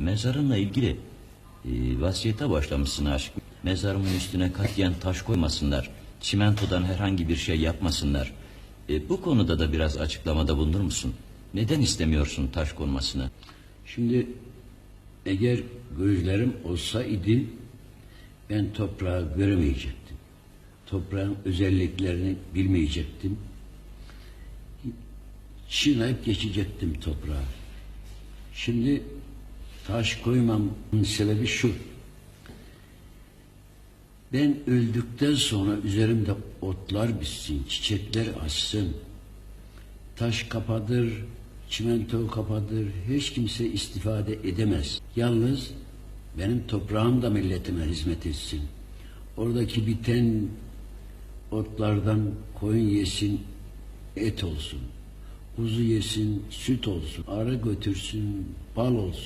Mezarınla ilgili e, vasiyete başlamışsın aşk. Mezarımın üstüne katiyen taş koymasınlar. Çimentodan herhangi bir şey yapmasınlar. E, bu konuda da biraz açıklamada bulunur musun? Neden istemiyorsun taş konmasını? Şimdi eğer gözlerim olsa idi ben toprağı göremeyecektim. Toprağın özelliklerini bilmeyecektim. Çiğneyip geçecektim toprağı. Şimdi taş koymamın sebebi şu. Ben öldükten sonra üzerimde otlar bitsin, çiçekler açsın. Taş kapadır, çimento kapadır, hiç kimse istifade edemez. Yalnız benim toprağım da milletime hizmet etsin. Oradaki biten otlardan koyun yesin, et olsun. Kuzu yesin, süt olsun. Arı götürsün, bal olsun.